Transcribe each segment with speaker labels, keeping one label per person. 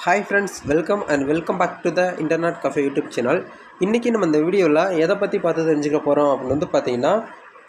Speaker 1: Hi friends welcome and welcome back to the internet cafe YouTube channel இன்றைக்கி நம்ம இந்த வீடியோவில் எதை பற்றி பார்த்து தெரிஞ்சுக்க போகிறோம் அப்படின்னு வந்து பார்த்தீங்கன்னா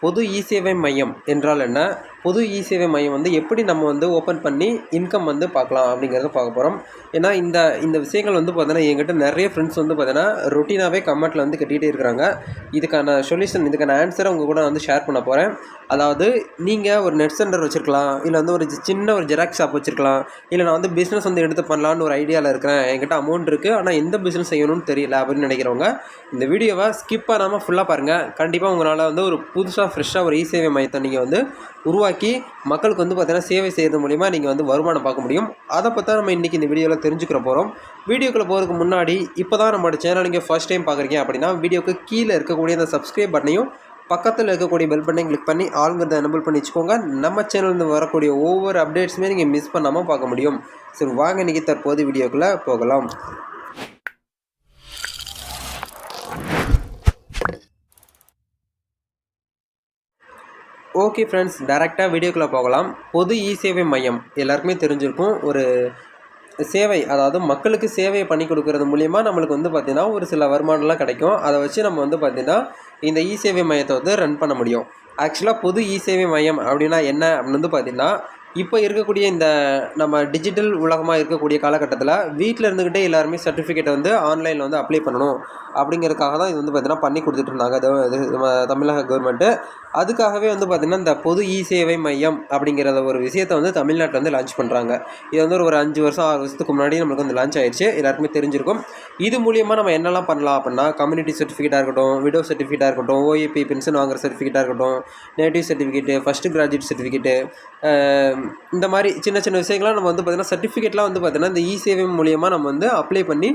Speaker 1: பொது இ சேவை மையம் என்றால் என்ன? பொது இ சேவை மையம் வந்து எப்படி நம்ம வந்து ஓப்பன் பண்ணி இன்கம் வந்து பார்க்கலாம் அப்படிங்கிறத பார்க்க போகிறோம் ஏன்னா இந்த இந்த விஷயங்கள் வந்து பார்த்தீங்கன்னா என்கிட்ட நிறைய ஃப்ரெண்ட்ஸ் வந்து பார்த்தீங்கன்னா ரொட்டீனாகவே கமெண்ட்டில் வந்து கட்டிகிட்டே இருக்கிறாங்க. இதுக்கான சொல்யூஷன் இதுக்கான ஆன்சரை உங்கள் கூட வந்து ஷேர் பண்ண போகிறேன் அதாவது நீங்கள் ஒரு நெட் சென்டர் வச்சுருக்கலாம் இல்லை வந்து ஒரு சின்ன ஒரு ஜெராக்ஸ் ஷாப் வச்சுருக்கலாம் இல்லை நான் வந்து பிஸ்னஸ் வந்து எடுத்து பண்ணலான்னு ஒரு ஐடியாவில் இருக்கிறேன். என்கிட்ட அமௌண்ட் இருக்குது ஆனால் எந்த பிஸ்னஸ் செய்யணும்னு தெரியல அப்படின்னு நினைக்கிறவங்க இந்த வீடியோவை ஸ்கிப் பண்ணாமல் ஃபுல்லாக பாருங்கள் கண்டிப்பாக உங்களால் வந்து ஒரு புதுசாக ஃப்ரெஷ்ஷாக ஒரு இ சேவை மையத்தை நீங்கள் வந்து உருவாக்கி மக்களுக்கு வந்து பார்த்தீங்கன்னா சேவை செய்கிறது மூலிமா நீங்கள் வந்து வருமானம் பார்க்க முடியும். அதை பற்றி நம்ம இன்றைக்கி இந்த வீடியோவில் தெரிஞ்சுக்கிற போகிறோம் வீடியோக்குள்ளே போகிறதுக்கு முன்னாடி இப்போ தான் நம்மளோட சேனல் நீங்கள் ஃபஸ்ட் டைம் பார்க்குறீங்க அப்படின்னா வீடியோக்கு கீழே இருக்கக்கூடிய அந்த சப்ஸ்கிரைப் பட்டனையும் பக்கத்தில் இருக்கக்கூடிய பெல் பட்டனை கிளிக் பண்ணி ஆளுங்கிறத எனபிள் பண்ணி வச்சுக்கோங்க. நம்ம சேனல்லேருந்து வரக்கூடிய ஒவ்வொரு அப்டேட்ஸுமே நீங்கள் மிஸ் பண்ணாமல் பார்க்க முடியும். சரி வாங்க இன்றைக்கி தற்போது வீடியோக்குள்ளே போகலாம். ஓகே ஃப்ரெண்ட்ஸ் டேரெக்டாக வீடியோக்குள்ளே போகலாம். பொது இ சேவை மையம் எல்லாருக்குமே தெரிஞ்சிருக்கும். ஒரு சேவை அதாவது மக்களுக்கு சேவையை பண்ணி கொடுக்கறது மூலிமா நம்மளுக்கு வந்து பார்த்திங்கன்னா ஒரு சில வருமானம்லாம் கிடைக்கும். அதை வச்சு நம்ம வந்து பார்த்திங்கன்னா இந்த இ சேவை மையத்தை வந்து ரன் பண்ண முடியும். ஆக்சுவலாக பொது இ சேவை மையம் அப்படின்னா என்ன அப்படின்னு வந்து பார்த்திங்கன்னா இப்போ இருக்கக்கூடிய இந்த நம்ம டிஜிட்டல் உலகமாக இருக்கக்கூடிய காலகட்டத்தில் வீட்டில் இருந்துக்கிட்டே எல்லாருமே சர்டிஃபிகேட்டை வந்து ஆன்லைனில் வந்து அப்ளை பண்ணணும் அப்படிங்கிறதுக்காக தான் இது வந்து பார்த்திங்கன்னா பண்ணி கொடுத்துட்டு இருந்தாங்க. இது நம்ம தமிழக கவர்மெண்ட்டு அதுக்காகவே வந்து பார்த்திங்கன்னா இந்த பொது இ சேவை மையம் அப்படிங்கிறத ஒரு விஷயத்தை வந்து தமிழ்நாட்டில் வந்து லான்ச் பண்ணுறாங்க இது வந்து ஒரு அஞ்சு வருஷம் ஆறு வருஷத்துக்கு முன்னாடி நம்மளுக்கு வந்து லான்ச் ஆயிடுச்சு. எல்லாருக்குமே தெரிஞ்சிருக்கும். இது மூலியமாக நம்ம என்னெல்லாம் பண்ணலாம் அப்படின்னா கம்யூனிட்டி சர்டிஃபிகேட்டாக இருக்கட்டும் விடோ சர்டிஃபிகேட்டாக இருக்கட்டும் ஓஏபி பென்ஷன் வாங்குற சர்டிஃபிகேட்டாக இருக்கட்டும் native certificate first graduate certificate இந்த மாதிரி சின்ன சின்ன விஷயங்கள்லாம் நம்ம வந்து பார்த்திங்கன்னா சர்டிஃபிகேட்லாம் வந்து பார்த்திங்கன்னா இந்த இ சேவை மூலியமாக நம்ம வந்து அப்ளை பண்ணி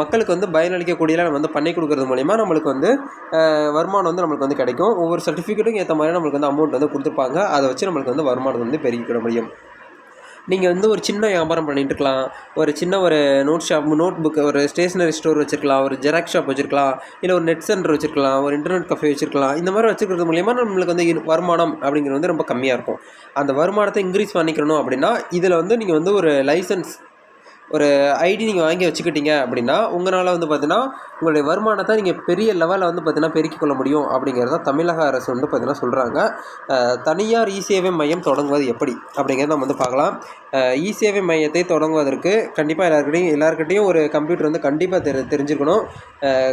Speaker 1: மக்களுக்கு வந்து பயனளிக்கக்கூடியலாம் நம்ம வந்து பண்ணி கொடுக்குறது மூலிமா நம்மளுக்கு வந்து வருமானம் வந்து நம்மளுக்கு வந்து கிடைக்கும். ஒவ்வொரு சர்டிஃபிகேட்டும் ஏற்ற மாதிரி நம்மளுக்கு வந்து அமௌண்ட் வந்து கொடுத்துருப்பாங்க. அதை வச்சு நம்மளுக்கு வந்து வருமானம் வந்து பெருகிக்கிட முடியும். நீங்கள் வந்து ஒரு சின்ன வியாபாரம் பண்ணிகிட்டு இருக்கலாம். ஒரு சின்ன ஒரு நோட் ஷாப் நோட் புக் ஒரு ஸ்டேஷ்னரி ஸ்டோர் வச்சுருக்கலாம். ஒரு ஜெராக்ஸ் ஷாப் வச்சுருக்கலாம். இல்லை ஒரு நெட் சென்டர் வச்சுருக்கலாம். ஒரு இன்டர்நெட் கஃபே வச்சுருக்கலாம். இந்த மாதிரி வச்சுக்கிறது மூலியமாக நம்மளுக்கு வந்து வருமானம் அப்படிங்கிறது வந்து ரொம்ப கம்மியாக இருக்கும். அந்த வருமானத்தை இன்க்ரீஸ் பண்ணிக்கணும் அப்படின்னா இதில் வந்து நீங்கள் வந்து ஒரு லைசன்ஸ் ஒரு ஐடி நீங்கள் வாங்கி வச்சுக்கிட்டீங்க அப்படின்னா உங்களால் வந்து பார்த்தீங்கன்னா உங்களுடைய வருமானத்தை நீங்கள் பெரிய லெவலில் வந்து பார்த்தீங்கன்னா பெருக்கிக் கொள்ள முடியும் அப்படிங்கிறத தமிழக அரசு வந்து பார்த்தீங்கன்னா சொல்கிறாங்க தனியார் இ சேவை மையம் தொடங்குவது எப்படி? அப்படிங்கிறத நம்ம வந்து பார்க்கலாம். இ சேவை மையத்தை தொடங்குவதற்கு கண்டிப்பாக எல்லாருக்கிட்டையும் எல்லாருக்கிட்டையும் ஒரு கம்ப்யூட்டர் வந்து கண்டிப்பாக தெரி தெரிஞ்சுக்கணும்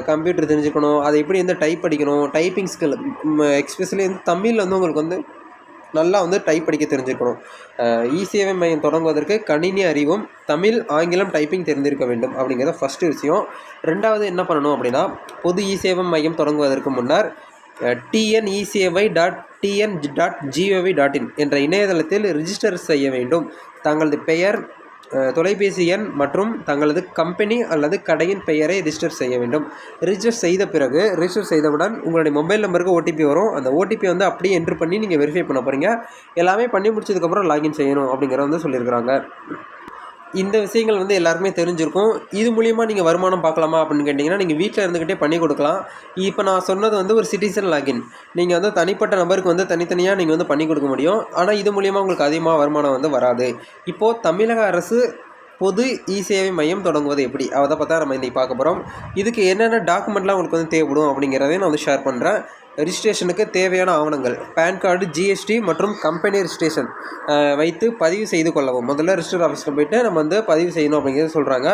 Speaker 1: கம்ப்யூட்டர் தெரிஞ்சுக்கணும் அதை எப்படி வந்து டைப் படிக்கணும் டைப்பிங் ஸ்கில் எக்ஸ்பெஷலி வந்து தமிழில் வந்து உங்களுக்கு வந்து நல்லா வந்து டைப் படிக்க தெரிஞ்சிருக்கணும் இ சேவை மையம் தொடங்குவதற்கு கணினி அறிவும் தமிழ் ஆங்கிலம் டைப்பிங் தெரிந்திருக்க வேண்டும் அப்படிங்கிறத ஃபஸ்ட்டு விஷயம். ரெண்டாவது என்ன பண்ணணும் அப்படின்னா பொது இ சேவை மையம் தொடங்குவதற்கு முன்னர் டிஎன்இசேவை dot TN dot GOV dot in என்ற இணையதளத்தில் ரிஜிஸ்டர் செய்ய வேண்டும். தங்களது பெயர் தொலைபேசி எண் மற்றும் தங்களது கம்பெனி அல்லது கடையின் பெயரை ரிஜிஸ்டர் செய்ய வேண்டும். ரிஜிஸ்டர் செய்த பிறகு ரிஜிஸ்டர் செய்தவுடன் உங்களுடைய மொபைல் நம்பருக்கு ஓடிபி வரும். அந்த ஓடிபி வந்து அப்படியே என்ட்ரு பண்ணி நீங்கள் வெரிஃபை பண்ண போகிறீங்க எல்லாமே பண்ணி முடிச்சதுக்கப்புறம் லாகின் செய்யணும் அப்படிங்கிறத வந்து சொல்லியிருக்கிறாங்க. இந்த விஷயங்கள் வந்து எல்லாருமே தெரிஞ்சிருக்கும். இது மூலியமாக நீங்கள் வருமானம் பார்க்கலாமா அப்படின்னு கேட்டிங்கன்னா நீங்கள் வீட்டில் இருந்துக்கிட்டே பண்ணி கொடுக்கலாம். இப்போ நான் சொன்னது வந்து ஒரு சிட்டிசன் லாகின் நீங்கள் வந்து தனிப்பட்ட நபருக்கு வந்து தனித்தனியாக நீங்கள் வந்து பண்ணி கொடுக்க முடியும். ஆனால் இது மூலியமாக உங்களுக்கு அதிகமாக வருமானம் வந்து வராது. இப்போது தமிழக அரசு பொது இ சேவை மையம் தொடங்குவது எப்படி? அதை பார்த்தா நம்ம இன்றைக்கி பார்க்க போகிறோம் இதுக்கு என்னென்ன டாக்குமெண்ட்லாம் உங்களுக்கு வந்து தேவைப்படும் அப்படிங்கிறதையும் நான் வந்து ஷேர் பண்ணுறேன் ரிஜிஸ்ட்ரேஷனுக்கு தேவையான ஆவணங்கள். பேன் கார்டு ஜிஎஸ்டி மற்றும் கம்பெனி ரிஜிஸ்ட்ரேஷன் வைத்து பதிவு செய்து கொள்ளவும். முதல்ல ரிஜிஸ்டர் ஆஃபீஸில் போய்ட்டு நம்ம வந்து பதிவு செய்யணும் அப்படிங்கிறத சொல்கிறாங்க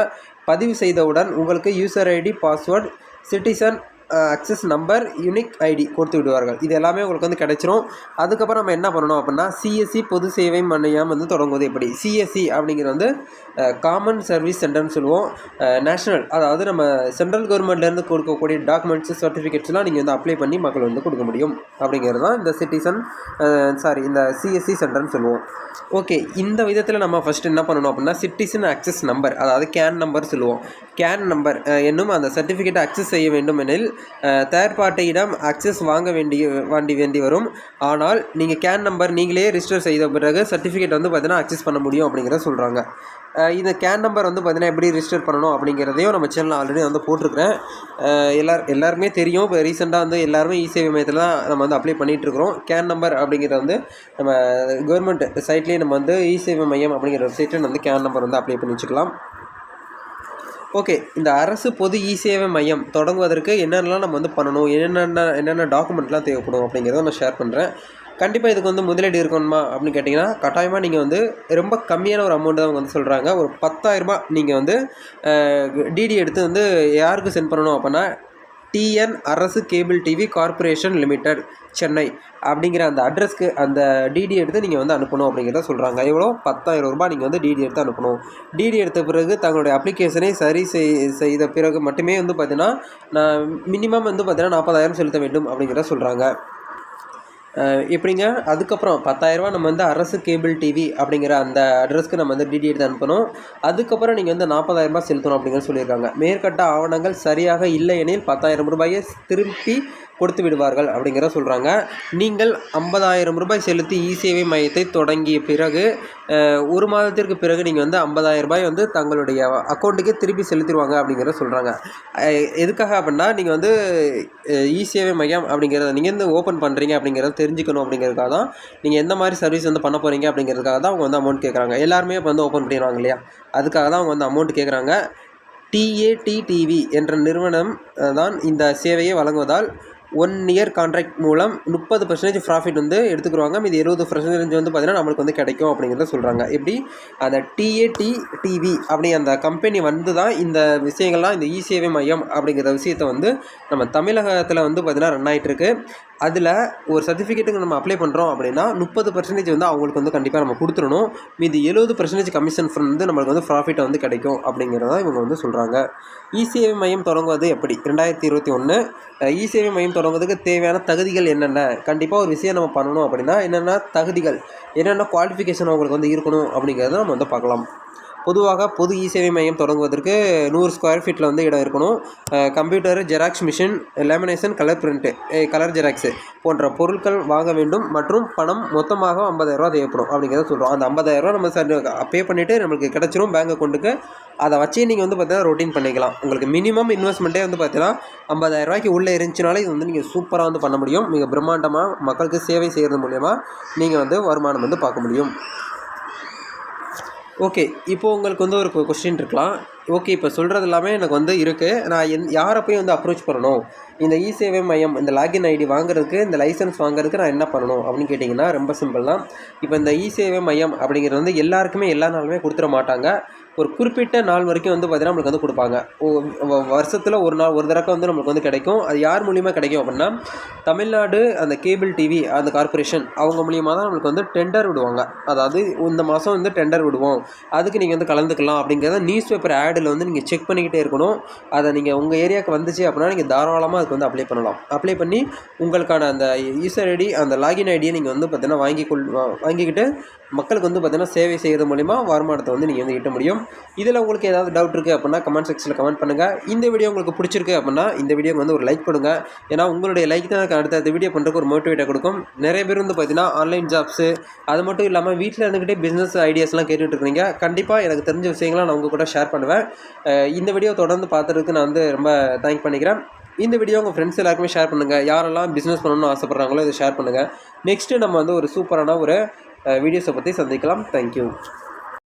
Speaker 1: பதிவு செய்தவுடன் உங்களுக்கு user ID password citizen access number unique ID கொடுத்து விடுவார்கள். இது எல்லாமே உங்களுக்கு வந்து கிடைச்சிரும். அதுக்கப்புறம் நம்ம என்ன பண்ணணும் அப்படின்னா சிஎஸ்சி பொது சேவை மையம் வந்து தொடங்குவது எப்படி? சிஎஸ்சி அப்படிங்கிறது வந்து காமன் சர்வீஸ் சென்டர்னு சொல்லுவோம். நேஷனல் அதாவது நம்ம சென்ட்ரல் கவர்மெண்ட்லேருந்து கொடுக்கக்கூடிய டாக்குமெண்ட்ஸ் சர்டிஃபிகேட்ஸ்லாம் நீங்கள் வந்து அப்ளை பண்ணி மக்கள் வந்து கொடுக்க முடியும். அப்படிங்கிறது தான் இந்த சிட்டிசன் சாரி இந்த சிஎஸ்சி சென்டர்னு சொல்லுவோம். ஓகே இந்த விதத்தில் நம்ம ஃபஸ்ட்டு என்ன பண்ணணும் அப்படின்னா சிட்டிசன் அக்சஸ் நம்பர் அதாவது கேன் நம்பர் சொல்லுவோம். கேன் நம்பர் என்னும் அந்த சர்டிஃபிகேட்டை அக்சஸ் செய்ய வேண்டும் எனில் தேர்ட் பார்ட்டியிடம் அக்சஸ் வாங்க வேண்டிய வாண்டி வேண்டி வரும். ஆனால் நீங்கள் கேன் நம்பர் நீங்களே ரிஜிஸ்டர் செய்த பிறகு சர்டிஃபிகேட் வந்து பார்த்தீங்கன்னா அக்சஸ் பண்ண முடியும் அப்படிங்கிறத சொல்கிறாங்க இந்த கேன் நம்பர் வந்து பார்த்தீங்கன்னா எப்படி ரிஜிஸ்டர் பண்ணணும் அப்படிங்கிறதையும் நம்ம சேனல் ஆல்ரெடி வந்து போட்டிருக்கிறேன். எல்லார் எல்லாருமே தெரியும். இப்போ ரீசெண்டாக வந்து எல்லாருமே இ சேவை மையத்தில் தான் நம்ம வந்து அப்ளை பண்ணிகிட்ருக்கிறோம் கேன் நம்பர் அப்படிங்கிறத வந்து நம்ம கவர்மெண்ட் சைட்லேயே நம்ம வந்து இ சேவை மையம் அப்படிங்கிற வெப்சைட்டில் வந்து கேன் நம்பர் வந்து அப்ளை பண்ணி வச்சுக்கலாம். ஓகே இந்த அரசு பொது இ சேவை மையம் தொடங்குவதற்கு என்னென்னலாம் நம்ம வந்து பண்ணணும் என்னென்ன என்னென்ன டாக்குமெண்ட்லாம் தேவைப்படும் அப்படிங்கிறத நான் ஷேர் பண்ணுறேன் கண்டிப்பாக இதுக்கு வந்து முதலீடு இருக்கணுமா அப்படின்னு கேட்டிங்கன்னா கட்டாயமாக நீங்கள் வந்து ரொம்ப கம்மியான ஒரு அமௌண்ட் தான் அவங்க வந்து சொல்கிறாங்க ஒரு பத்தாயிரரூபா நீங்கள் வந்து டிடி எடுத்து வந்து யாருக்கு சென்ட் பண்ணணும் அப்படின்னா டிஎன் அரசு cable TV corporation limited Chennai. அப்படிங்கிற அந்த அட்ரஸ்க்கு அந்த டிடி எடுத்து நீங்கள் வந்து அனுப்பணும் அப்படிங்கிறத சொல்கிறாங்க எவ்வளோ? பத்தாயிரம் ரூபாய் நீங்கள் வந்து டிடி எடுத்து அனுப்பணும். டிடி எடுத்த பிறகு தங்களுடைய அப்ளிகேஷனை சரி செய் செய்த பிறகு மட்டுமே வந்து பார்த்தீங்கன்னா நான் மினிமம் வந்து பார்த்தீங்கன்னா நாற்பதாயிரம் செலுத்த வேண்டும் அப்படிங்கிறத சொல்கிறாங்க எப்படிங்க? அதுக்கப்புறம் பத்தாயிரரூபா நம்ம வந்து அரசு கேபிள் டிவி அப்படிங்கிற அந்த அட்ரஸ்க்கு நம்ம வந்து டிடி எடுத்து அனுப்பணும். அதுக்கப்புறம் நீங்கள் வந்து நாற்பதாயிரரூபா செலுத்தணும் அப்படிங்கிற சொல்லியிருக்காங்க. மேற்கட்ட ஆவணங்கள் சரியாக இல்லை எனில் பத்தாயிரம் ரூபாயை திருப்பி கொடுத்து விடுவார்கள் அப்படிங்கிற சொல்கிறாங்க நீங்கள் ஐம்பதாயிரம் ரூபாய் செலுத்தி இ சேவை மையத்தை தொடங்கிய பிறகு ஒரு மாதத்திற்கு பிறகு நீங்கள் வந்து ஐம்பதாயிரம் ரூபாய் வந்து தங்களுடைய அக்கௌண்ட்டுக்கே திருப்பி செலுத்திடுவாங்க அப்படிங்கிறத சொல்கிறாங்க எதுக்காக அப்படின்னா நீங்கள் வந்து இ சேவை மையம் அப்படிங்கிறத நீங்கள் வந்து ஓப்பன் பண்ணுறீங்க அப்படிங்கிறத தெரிஞ்சுக்கணும் அப்படிங்கிறதுக்காக தான் நீங்கள் எந்த மாதிரி சர்வீஸ் வந்து பண்ண போகிறீங்க அப்படிங்கிறதுக்காக தான் அவங்க வந்து அமௌண்ட் கேட்குறாங்க எல்லாருமே இப்போ வந்து ஓப்பன் பண்ணிடுவாங்க இல்லையா? அதுக்காக தான் அவங்க வந்து அமௌண்ட் கேட்குறாங்க டிஏடிடிவி என்ற நிறுவனம் தான் இந்த சேவையை வழங்குவதால் ஒன் இயர் கான்ட்ராக்ட் மூலம் முப்பது பர்சன்டேஜ் ப்ராஃபிட் வந்து எடுத்துக்கிறாங்க மீதி இருபது பர்சன்டேஜ் வந்து பார்த்திங்கன்னா நம்மளுக்கு வந்து கிடைக்கும் அப்படிங்கிறத சொல்கிறாங்க எப்படி? அந்த டிஏடி டிவி அப்படி அந்த கம்பெனி வந்து தான் இந்த விஷயங்கள்லாம் இந்த இசேவை மையம் அப்படிங்கிற விஷயத்தை வந்து நம்ம தமிழகத்தில் வந்து பார்த்திங்கன்னா ரன் ஆகிட்டுருக்கு அதில் ஒரு சர்டிஃபிகேட்டுக்கு நம்ம அப்ளை பண்ணுறோம் அப்படின்னா முப்பது பர்சன்டேஜ் வந்து அவங்களுக்கு வந்து கண்டிப்பாக நம்ம கொடுத்துடணும். மீதி எழுபது பர்சன்டேஜ் கமிஷன் வந்து நம்மளுக்கு வந்து ப்ராஃபிட்டை வந்து கிடைக்கும் அப்படிங்கிறத இவங்க வந்து சொல்கிறாங்க இசேவை மையம் தொடங்குவது எப்படி? ரெண்டாயிரத்தி இருபத்தி ஒன்று இசேவை மையம் தொடங்குவதற்கு தேவையான தகுதிகள் என்னென்ன? கண்டிப்பாக ஒரு விஷயம் நம்ம பண்ணணும் அப்படின்னா என்னென்ன தகுதிகள் என்னென்ன குவாலிஃபிகேஷன் அவங்களுக்கு வந்து இருக்கணும் அப்படிங்கிறத நம்ம வந்து பார்க்கலாம். பொதுவாக பொது இ சேவை மையம் தொடங்குவதற்கு நூறு ஸ்கொயர் ஃபீட்டில் வந்து இடம் இருக்கணும். Computer Xerox machine lamination colour print colour Xerox போன்ற பொருட்கள் வாங்க வேண்டும். மற்றும் பணம் மொத்தமாக ஐம்பதாயிரரூவா தேவைப்படும் அப்படிங்கிறத சொல்கிறோம் அந்த ஐம்பதாயிரரூவா நம்ம சரி பே பண்ணிவிட்டு நம்மளுக்கு கிடச்சிரும் பேங்க் அக்கௌண்ட்டுக்கு அதை வச்சு நீங்கள் வந்து பார்த்தீங்கன்னா ரொட்டீன் பண்ணிக்கலாம். உங்களுக்கு மினிமம் இன்வெஸ்ட்மெண்ட்டே வந்து பார்த்தீங்கன்னா ஐம்பதாயிரரூவாய்க்கு உள்ளே இருந்துச்சுனாலே இது வந்து நீங்கள் சூப்பராக வந்து பண்ண முடியும். மிக பிரம்மாண்டமாக மக்களுக்கு சேவை செய்கிறது மூலயமா நீங்கள் வந்து வருமானம் வந்து பார்க்க முடியும். ஓகே இப்போ உங்களுக்கு வந்து ஒரு கொஸ்டின் இருக்கலாம். ஓகே இப்போ சொல்கிறது எல்லாமே எனக்கு வந்து இருக்குது நான் எந் யாரை போய் வந்து அப்ரோச் பண்ணணும்? இந்த இ சேவை மையம் இந்த லாகின் ஐடி வாங்குறதுக்கு இந்த லைசன்ஸ் வாங்குறதுக்கு நான் என்ன பண்ணணும் அப்படின்னு கேட்டிங்கன்னா ரொம்ப சிம்பிள் தான். இப்போ இந்த இ சேவை மையம் அப்படிங்கிறது வந்து எல்லாருக்குமே எல்லா நாளுமே கொடுத்துட மாட்டாங்க. ஒரு குறிப்பிட்ட நாள் வரைக்கும் வந்து பார்த்தீங்கன்னா நம்மளுக்கு வந்து கொடுப்பாங்க. வருஷத்தில் ஒரு நாள் ஒரு தடவை வந்து நம்மளுக்கு வந்து கிடைக்கும். அது யார் மூலியமாக கிடைக்கும் அப்படின்னா தமிழ்நாடு அந்த கேபிள் டிவி அந்த கார்ப்பரேஷன் அவங்க மூலியமாக தான் நம்மளுக்கு வந்து டெண்டர் விடுவாங்க. அதாவது இந்த மாதம் வந்து டெண்டர் விடுவோம். அதுக்கு நீங்கள் வந்து கலந்துக்கலாம் அப்படிங்கிறத நியூஸ் பேப்பர் ஆடில் வந்து நீங்கள் செக் பண்ணிக்கிட்டே இருக்கணும். அதை நீங்கள் உங்கள் ஏரியாவுக்கு வந்துச்சு அப்படின்னா நீங்கள் தாராளமாக அதுக்கு வந்து அப்ளை பண்ணலாம். அப்ளை பண்ணி உங்களுக்கான அந்த யூசர் ஐடி அந்த லாகின் ஐடியை நீங்கள் வந்து பார்த்தீங்கன்னா வாங்கி கொள் வாங்கிக்கிட்டு மக்களுக்கு வந்து பார்த்தீங்கன்னா சேவை செய்கிறது மூலிமா வருமானத்தை வந்து நீங்கள் வந்து ஈட்ட முடியும். இதில் உங்களுக்கு ஏதாவது டவுட் இருக்குது அப்படின்னா கமெண்ட் செக்ஷனில் கமெண்ட் பண்ணுங்கள் இந்த வீடியோ உங்களுக்கு பிடிச்சிருக்கு அப்படின்னா இந்த வீடியோ வந்து ஒரு லைக் பண்ணுங்கள் ஏன்னா உங்களுடைய லைக் தான் எனக்கு அடுத்த வீடியோ பண்ணுறதுக்கு ஒரு மோட்டிவேட்டாக கொடுக்கும். நிறைய பேர் வந்து பார்த்தீங்கன்னா ஆன்லைன் ஜாப்ஸு அது மட்டும் இல்லாமல் வீட்டில் இருந்துக்கிட்டே பிஸ்னஸ் ஐடியாஸ்லாம் கேட்டுகிட்டு இருக்கீங்க கண்டிப்பாக எனக்கு தெரிஞ்ச விஷயங்களை நான் உங்கள் கூட ஷேர் பண்ணுவேன் இந்த வீடியோ தொடர்ந்து பார்த்துறதுக்கு நான் வந்து ரொம்ப தேங்க் பண்ணிக்கிறேன். இந்த வீடியோ உங்கள் ஃப்ரெண்ட்ஸ் எல்லாருக்குமே ஷேர் பண்ணுங்கள் யாரெல்லாம் பிஸ்னஸ் பண்ணணும்னு ஆசைப்பட்றாங்களோ இதை ஷேர் பண்ணுங்கள் நெக்ஸ்ட்டு நம்ம வந்து ஒரு சூப்பரான ஒரு வீடியோஸை பற்றி சந்திக்கலாம். தேங்க்யூ